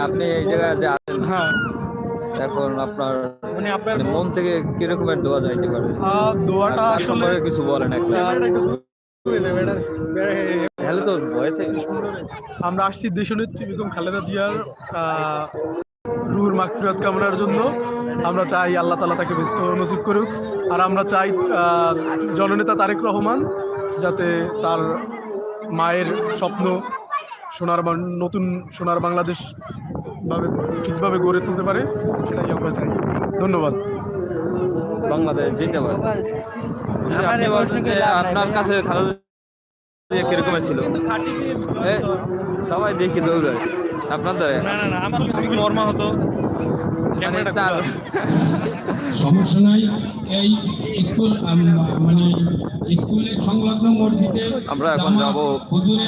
আপনি এই জায়গায় যে আছেন হ্যাঁ। এখন আপনার মানে আপনার মানে মন থেকে কি রকমের দোয়া যাইতে পারে দোয়াটা আসলে কিছু বলেন একটা আহ, তাহলে তো ভয়েসে আমরা আসছি দেশনেত্রী বেগম খালেদা জিয়ার রুহুর মাগফিরাত কামনার জন্য। আমরা চাই আল্লাহ তালা তাকে ব্যস্ত নসিব করুক। আর আমরা চাই আহ, জননেতা তারেক রহমান যাতে তার মায়ের স্বপ্ন সোনার বাং- নতুন সোনার বাংলাদেশ ভাবে ঠিকভাবে গড়ে তুলতে পারে সেটাই আমরা চাই। ধন্যবাদ। বাংলাদেশ জিন্দাবাদ আপনার কাছে কীরকম ছিল? সবাই দেখি দৌড়ায়। আপনার দ্বারা? না না না আমার মর্মা হতো তার সমস্যা নাই। এই স্কুল মানে স্কুলের সংলগ্ন মসজিদে আমরা এখন যাব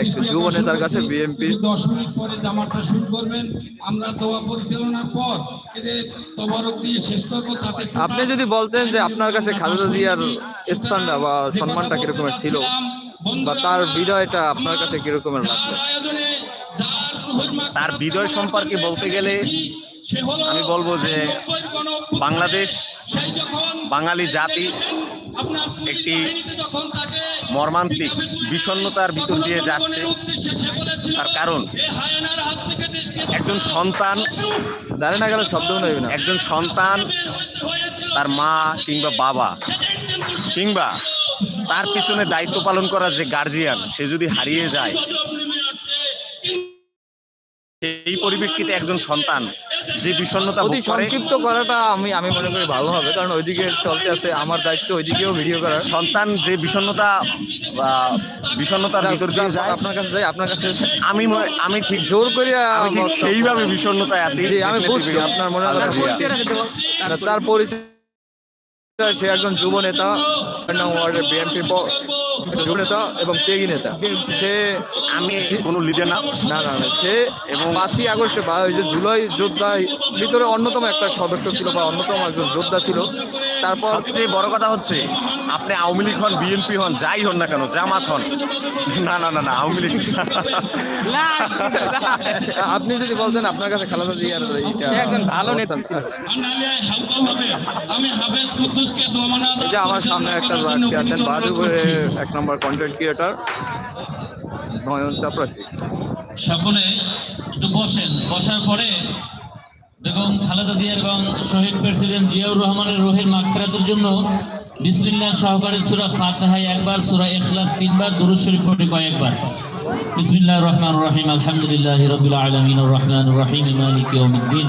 এক যুব নেতার কাছে একটু দশ মিনিট পরে জামাতটা শুরু করবেন। আমরা দোয়া পরিচালনার পর এদের তবরক দিয়ে শেষ করব। তাতে আপনি যদি বলতেন যে আপনার কাছে খালেদা জিয়ার স্থানটা বা সম্মানটা কিরকমের ছিল বা তার বিজয়টা আপনার কাছে কিরকমের লাগল তার বিজয় সম্পর্কে বলতে গেলে আমি বলব যে বাংলাদেশ বাঙালি জাতি একটি বাহিনীতে যখন তাকে মর্মান্তিক বিষণ্ণতার ভিতর দিয়ে যাচ্ছে। তার কারণ একজন সন্তান দাঁড়িয়ে না গেলে শব্দ নেবে না। একজন সন্তান তার মা কিংবা বাবা। কিংবা তার পিছনে দায়িত্ব পালন করা যে গার্জিয়ান সে যদি হারিয়ে যায় সেই পরিপ্রেক্ষিতে একজন সন্তান যে বিষণ্ণতা অতি সংক্ষিপ্ত করাটা আমি আমি মনে করি ভালো হবে কারণ ওইদিকে চলতে আছে আমার দায়িত্ব ওইদিকেও ভিডিও করার। সন্তান যে বিষণ্ণতা বা বিষণ্ণতার ভিতর দিয়ে যায় আপনার কাছে যাই আপনার কাছে আমি আমি ঠিক জোর আমি ঠিক সেইভাবে বিষণ্ণতায় আছি। আমি বুঝছি আপনার মনে জিয়া। তার পরিচয় সে একজন যুব নেতা নং ওয়ার্ডের বিএনপি যুব নেতা এবং ত্যাগী নেতা। সে আমি কোনো লিডার না না না না সে এবং পাঁচই আগস্টে বা ওই যে জুলাই যোদ্ধা ভিতরে অন্যতম একটা সদস্য ছিল বা অন্যতম একজন যোদ্ধা ছিল। তারপর সবচেয়ে বড় কথা হচ্ছে আপনি আওয়ামী লীগ হন বিএনপি হন যাই হন না কেন জামাত হন। না না না না আওয়ামী লীগ। আপনি যদি বলতেন আপনার কাছে খালেদা জিয়ার একজন ভালো নেতা আমি হাফেজ কুদ্দুসকে দোমানা যে আমার সামনে একটা ব্যক্তি আছেন বাদুপুরে এক নম্বর কন্টেন্ট ক্রিয়েটার নয়ন চাপরাশি। সকলে একটু বসেন। বসার পরে বেগম খালেদা জিয়ার এবং শহীদ প্রেসিডেন্ট জিয়াউর রহমানের রোহের মাগফিরাতের জন্য বিসমিল্লাহ সহকারে সূরা ফাতিহা একবার সূরা ইখলাস তিনবার দুরূদ শরীফ পড়ে কয়েকবার। বিসমিল্লাহির রহমানির রহিম। আলহামদুলিল্লাহি রাব্বিল আলামিন। আর রহমানির রহিম। মালিকি ইয়াউমিদ্দিন।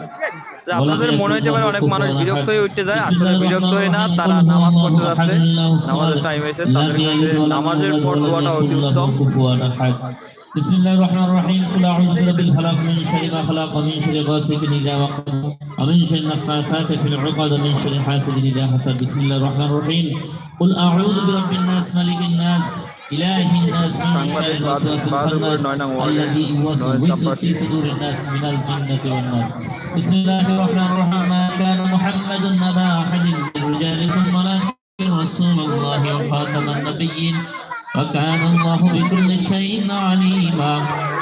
আপনাদের মনে হইতে পারে অনেক মানুষ বিরক্ত হয়ে উঠতে যায় আসলে বিরক্ত হয়ে না তারা নামাজ পড়তে যাচ্ছে নামাজের টাইম হয়েছে তাদের কাছে নামাজের পর দোয়াটা অতি উত্তম بسم الله الرحمن الرحيم قل اعوذ برب الفلق من شر ما خلق ومن شر غاسق اذا وقب ومن شر النفاثات في العقد ومن شر حاسد اذا حسد بسم الله الرحمن الرحيم قل اعوذ برب الناس ملك الناس إلهي الناس من شر الوسواس الذي يوسوس في صدور الناس من الجنة والناس. بسم الله الرحمن الرحيم. ما كان محمد أبا أحد من رجالكم ولكن رسول الله وخاتم النبيين. وكان الله بكل شيء عليما.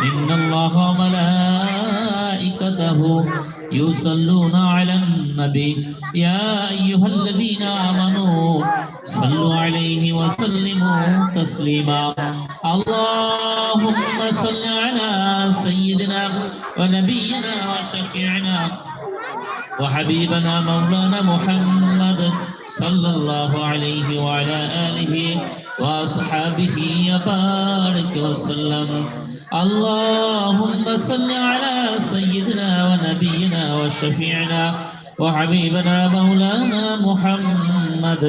إن الله وملائكته يصلون على النبي. يا أيها الذين آمنوا صلوا عليه وسلموا تسليما. اللهم صل على سيدنا ونبينا وشفيعنا وحبيبنا مولانا محمد صلى الله عليه وعلى آله وأصحابه وبارك وسلم. اللهم صل على سيدنا ونبينا وشفيعنا وحبيبنا مولانا محمد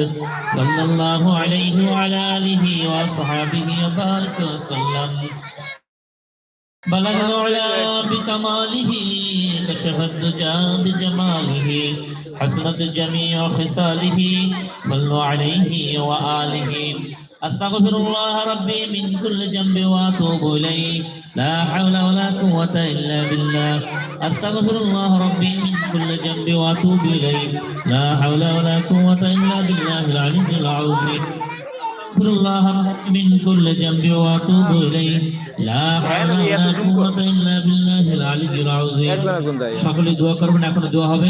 صلى الله عليه وعلى آله وأصحابه وبارك وسلم. بلغ العلا بكماله كشف الدجى بجماله حسنت جميع خصاله صلوا عليه وآله. أستغفر الله ربي من كل جنب وأتوب إليه لا حول ولا قوة إلا بالله أستغفر الله ربي من كل جنب وأتوب إليه لا حول ولا قوة إلا بالله العلي العظيم أستغفر الله من كل جنب وأتوب إليه لا حول ولا قوة إلا بالله العلي العظيم সকলে দোয়া করবেন এখন দোয়া হবে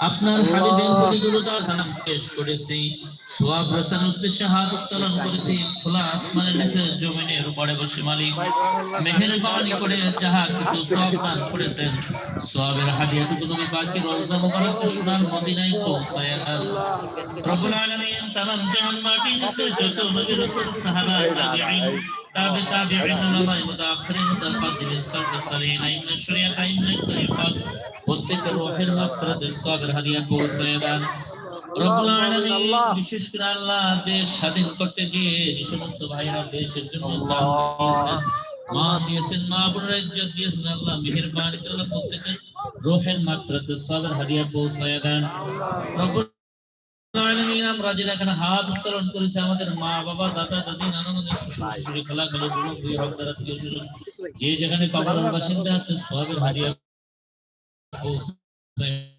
আপনার হাবিবের তার সালাম পেশ করেছি। সোয়াব রসার উদ্দেশ্যে হাত উত্তোলন করেছি। খোলা আসমানের নিচে জমিনের উপরে বসে মালিক। মেহেরবানি করে যাহা কিছু সোয়াব দান করেছেন। সোয়াবের হাদিয়াটুকু নবী পাকের রওজা মুবারক সোনার মদিনায় পৌঁছায় দেন। রব্বুল আলামিন তামাম জাহান মাটি নিচে যত নবী রাসূল সাহাবা তাবিঈন তাবে তাবিঈন উলামায়ে মুতাআখিরিন মুতাকাদ্দিমিন সালফ সালিহিন আইম্মা শরিয়াত আইম্মা তরিকাত প্রত্যেকের রূহের মাগফিরাতের সওয়াবের হাদিয়া পৌঁছায় রব্বুল আলামিন বিশেষ করে আল্লাহ দেশ স্বাধীন করতে গিয়ে যে সমস্ত ভাইরা দেশের জন্য মা দিয়েছেন মা বোনের ইজ্জত দিয়েছেন আল্লাহ মেহেরবানি আল্লাহ প্রত্যেকের রূহের মাগফিরাতের সওয়াবের হাদিয়া পৌঁছায় দেন। রব্বুল আমরা হাত উত্তোলন করেছি আমাদের মা, বাবা, দাদা, দাদি, নানা, নানি খালা খালু যুবক দুই হকদার, আত্মীয় যে যেখানে কবরের বাসিন্দা আছে সবের পৌঁছায়।